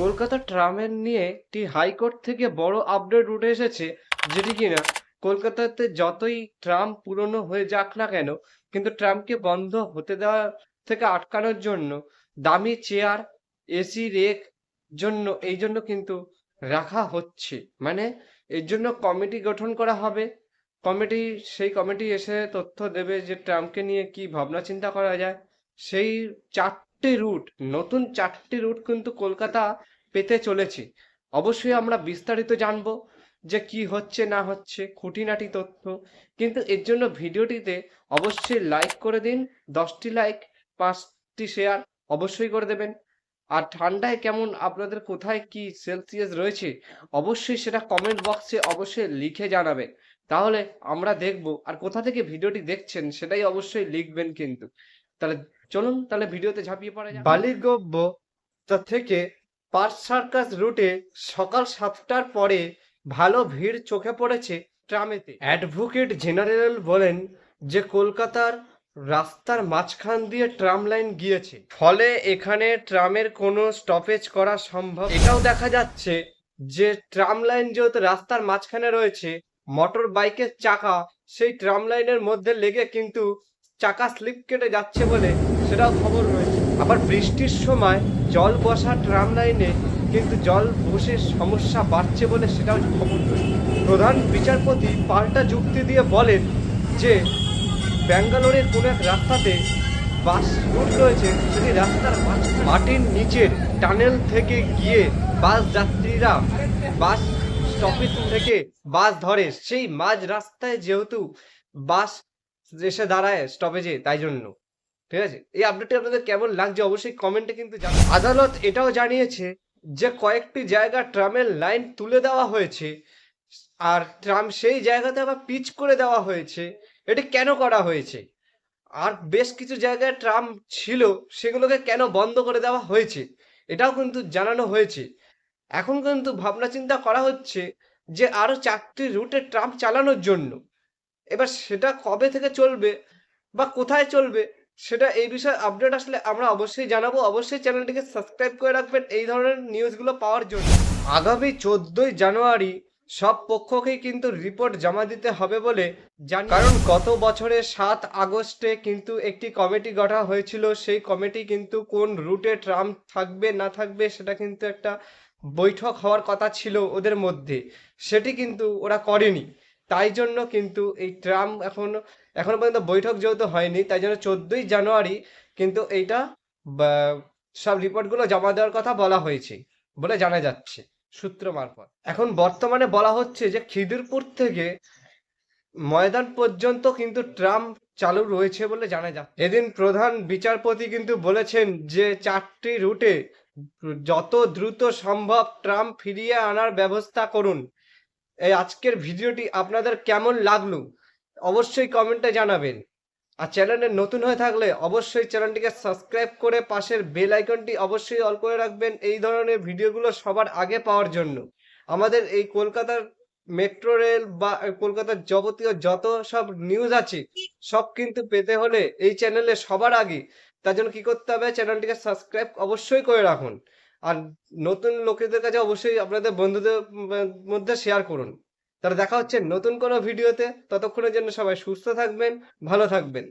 কলকাতা ট্রামের নিয়ে একটি হাইকোর্ট থেকে বড় আপডেট উঠে এসেছে, যেটি কিনা কলকাতাতে যতই ট্রাম পুরনো হয়ে যাক না কেন, কিন্তু ট্রামকে বন্ধ হতে দেওয়া থেকে আটকানোর জন্য দামি চেয়ার এসি রেক জন্য, এই জন্য কিন্তু রাখা হচ্ছে। মানে এর জন্য কমিটি গঠন করা হবে। কমিটি সেই কমিটি এসে তথ্য দেবে যে ট্রামকে নিয়ে কি ভাবনা চিন্তা করা যায়। সেই চারটি রুট নতুন চারটি রুট কিন্তু কলকাতা পেতে চলেছে। অবশ্যই আমরা বিস্তারিত জানব যে কি হচ্ছে না হচ্ছে, খুঁটিনাটি তথ্য। কিন্তু এর জন্য ভিডিওটিতে অবশ্যই লাইক করে দিন, দশটি লাইক পাঁচটি শেয়ার অবশ্যই করে দেবেন। আর ঠান্ডায় কেমন, আপনাদের কোথায় কি সেলসিয়াস রয়েছে, অবশ্যই সেটা কমেন্ট বক্সে অবশ্যই লিখে জানাবেন। তাহলে আমরা দেখব, আর কোথা থেকে ভিডিওটি দেখছেন সেটাই অবশ্যই লিখবেন কিন্তু। তাহলে চলুন তাহলে ভিডিওতে ঝাঁপিয়ে পড়া যাক। বালিগব্য থেকে পার্ক সার্কাস রুটে সকাল সাতটার পরে ভালো ভিড় চোখে পড়েছে ট্রামেতে। অ্যাডভোকেট জেনারেল বলেন যে কলকাতার রাস্তার মাঝখান দিয়ে ট্রাম লাইন গিয়েছে। ফলে এখানে ট্রামের কোনো স্টপেজ করা সম্ভব এটাও দেখা যাচ্ছে যে ট্রাম লাইন যেহেতু রাস্তার মাঝখানে রয়েছে মোটর বাইকের চাকা সেই ট্রাম লাইনের মধ্যে লেগে কিন্তু চাকা স্লিপ কেটে যাচ্ছে বলে সেটাও খবর রয়েছে। আবার বৃষ্টির সময় জল বসা ট্রাম লাইনে কিন্তু জল বসে সমস্যা বাড়ছে বলে সেটাও খবর রয়েছে। প্রধান বিচারপতি পাল্টা যুক্তি দিয়ে বলেন যে, ব্যাঙ্গালোরের কোনো এক রাস্তাতে বাস রুট রয়েছে সেটি রাস্তার মাটির নিচের টানেল থেকে গিয়ে বাস যাত্রীরা বাস স্টপেজ থেকে বাস ধরে। সেই মাঝ রাস্তায় যেহেতু বাস এসে দাঁড়ায় স্টপেজে তাই জন্য। ঠিক আছে? এই আপডেটটি আপনাদের কেমন লাগছে অবশ্যই কমেন্টে কিন্তু আদালত এটাও জানিয়েছে যে কয়েকটি জায়গা ট্রামের লাইন তুলে দেওয়া হয়েছে, আর ট্রাম সেই জায়গাতে আবার পিচ করে দেওয়া হয়েছে। এটি কেন করা হয়েছে? আর বেশ কিছু জায়গায় ট্রাম ছিল, সেগুলোকে কেন বন্ধ করে দেওয়া হয়েছে? এটাও কিন্তু জানানো হয়েছে। এখন কিন্তু ভাবনা চিন্তা করা হচ্ছে যে আরও চারটি রুটে ট্রাম চালানোর জন্য এবার সেটা কবে থেকে চলবে বা কোথায় চলবে, সেটা এই বিষয়ে আপডেট আসলে আমরা অবশ্যই জানাব। অবশ্যই চ্যানেলটিকে সাবস্ক্রাইব করে রাখবেন। এই ধরনের নিউজগুলো পাওয়ার জন্য। আগামী চোদ্দই জানুয়ারি সব পক্ষকেই কিন্তু রিপোর্ট জমা দিতে হবে বলে জানি কারণ গত বছরে সাত আগস্টে কিন্তু একটি কমিটি গঠা হয়েছিল। সেই কমিটি কিন্তু কোন রুটে ট্রাম থাকবে, না থাকবে, সেটা কিন্তু একটা বৈঠক হওয়ার কথা ছিল ওদের মধ্যে। সেটি কিন্তু ওরা করেনি। তাই জন্য কিন্তু এই ট্রাম এখন, এখনও পর্যন্ত বৈঠক যেহেতু হয়নি, তাই জন্য চোদ্দই জানুয়ারি কিন্তু এইটা সব রিপোর্টগুলো জমা দেওয়ার কথা বলা হয়েছে, বলে জানা যাচ্ছে, সূত্র মারফত। এখন বর্তমানে বলা হচ্ছে যে খিদিরপুর থেকে ময়দান পর্যন্ত কিন্তু ট্রাম চালু রয়েছে বলে জানা যাচ্ছে। এদিন প্রধান বিচারপতি কিন্তু বলেছেন যে চারটি রুটে যত দ্রুত সম্ভব ট্রাম ফিরিয়ে আনার ব্যবস্থা করুন। এই আজকের ভিডিওটি আপনাদের কেমন লাগল অবশ্যই কমেন্টে জানাবেন। আর চ্যানেলে নতুন হয়ে থাকলে অবশ্যই চ্যানেলটিকে সাবস্ক্রাইব করে পাশের বেল আইকনটি অবশ্যই অল করে রাখবেন এই ধরনের ভিডিওগুলো সবার আগে পাওয়ার জন্য। আমাদের এই কলকাতার মেট্রো রেল বা কলকাতার যাবতীয় যত সব নিউজ আছে, সব কিন্তু পেতে হলে এই চ্যানেলে সবার আগে। তার জন্য কি করতে হবে? চ্যানেলটিকে সাবস্ক্রাইব অবশ্যই করে রাখুন। আর নতুন লোকেদের কাছে অবশ্যই আপনাদের বন্ধুদের মধ্যে শেয়ার করুন। তাহলে দেখা হচ্ছে নতুন কোনো ভিডিওতে ততক্ষণের জন্য সবাই সুস্থ থাকবেন, ভালো থাকবেন।